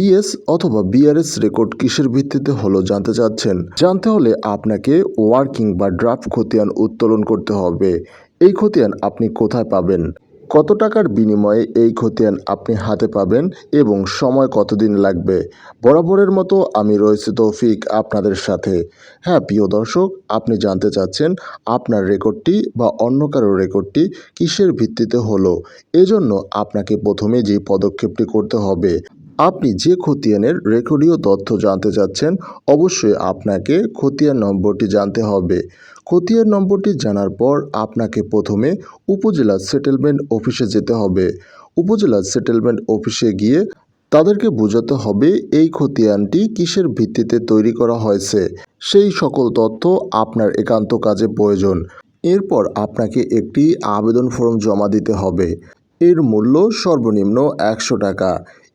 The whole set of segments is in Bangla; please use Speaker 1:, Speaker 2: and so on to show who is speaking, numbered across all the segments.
Speaker 1: বিএস অথবা বিআরএস রেকর্ড কিসের ভিত্তিতে হলো জানতে চাচ্ছেন। জানতে হলে আপনাকে ওয়ার্কিং বা ড্রাফট খতিয়ান উত্তোলন করতে হবে। এই খতিয়ান আপনি কোথায় পাবেন? কত টাকার বিনিময়ে এই খতিয়ান আপনি হাতে পাবেন এবং সময় কতদিন লাগবে? বরাবরের মতো আমি রয়েছে তৌফিক আপনাদের সাথে। হ্যাঁ প্রিয় দর্শক, আপনি জানতে চাচ্ছেন আপনার রেকর্ডটি বা অন্য কারোর রেকর্ডটি কিসের ভিত্তিতে হলো। এজন্য আপনাকে প্রথমে যে পদক্ষেপটি করতে হবে আপনি যে খতিয়ানের রেকর্ডীয় তথ্য জানতে চাচ্ছেন, অবশ্যই আপনাকে খতিয়ান নম্বরটি জানতে হবে। খতিয়ান নম্বরটি জানার পর আপনাকে প্রথমে উপজেলা সেটেলমেন্ট অফিসে যেতে হবে। উপজেলা সেটেলমেন্ট অফিসে গিয়ে তাদেরকে বোঝাতে হবে এই খতিয়ানটি কিসের ভিত্তিতে তৈরি করা হয়েছে। সেই সকল তথ্য আপনার একান্ত কাজে প্রয়োজন। এরপর আপনাকে একটি আবেদন ফর্ম জমা দিতে হবে। এর মূল্য সর্বনিম্ন একশো টাকা।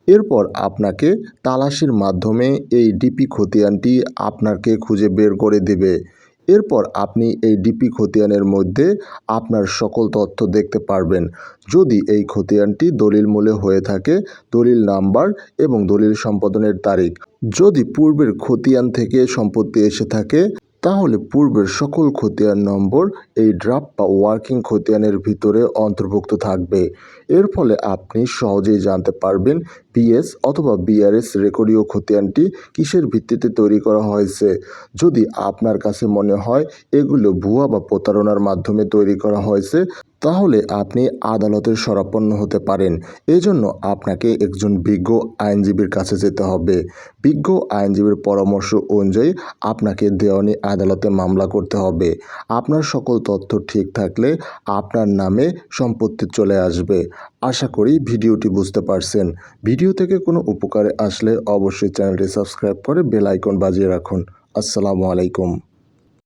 Speaker 1: এরপর আপনাকে তালাশির মাধ্যমে এই ডিপি খতিয়ানটি আপনাকে খুঁজে বের করে দেবে। এরপর আপনি এই ডিপি খতিয়ানের মধ্যে আপনার সকল তথ্য দেখতে পারবেন। যদি এই খতিয়ানটি দলিল মূলে হয়ে থাকে, দলিল নাম্বার এবং দলিল সম্পাদনের তারিখ। যদি পূর্বের খতিয়ান থেকে সম্পত্তি এসে থাকে তাহলে পূর্বের সকল খতিয়ান নম্বর এই ড্রাফট বা ওয়ার্কিং খতিয়ানের ভিতরে অন্তর্ভুক্ত থাকবে। এর ফলে আপনি সহজেই জানতে পারবেন বিএস অথবা বিআরএস রেকর্ডীয় খতিয়ানটি কিসের ভিত্তিতে তৈরি করা হয়েছে। যদি আপনার কাছে মনে হয় এগুলো ভুয়া বা প্রতারণার মাধ্যমে তৈরি করা হয়েছে তাহলে আপনি আদালতের শরাপন্ন হতে পারেন। এজন্য আপনাকে একজন বিজ্ঞ আইনজীবীর কাছে যেতে হবে। বিজ্ঞ আইনজীবীর পরামর্শ অনুযায়ী আপনাকে দেওয়ানি আদালতে মামলা করতে হবে। আপনার সকল তথ্য ঠিক থাকলে আপনার নামে সম্পত্তি চলে আসবে। আশা করি ভিডিওটি বুঝতে পারছেন। ভিডিও থেকে কোনো উপকারে আসলে অবশ্যই চ্যানেলটি সাবস্ক্রাইব করে বেল আইকন বাজিয়ে রাখুন। আসসালামু আলাইকুম।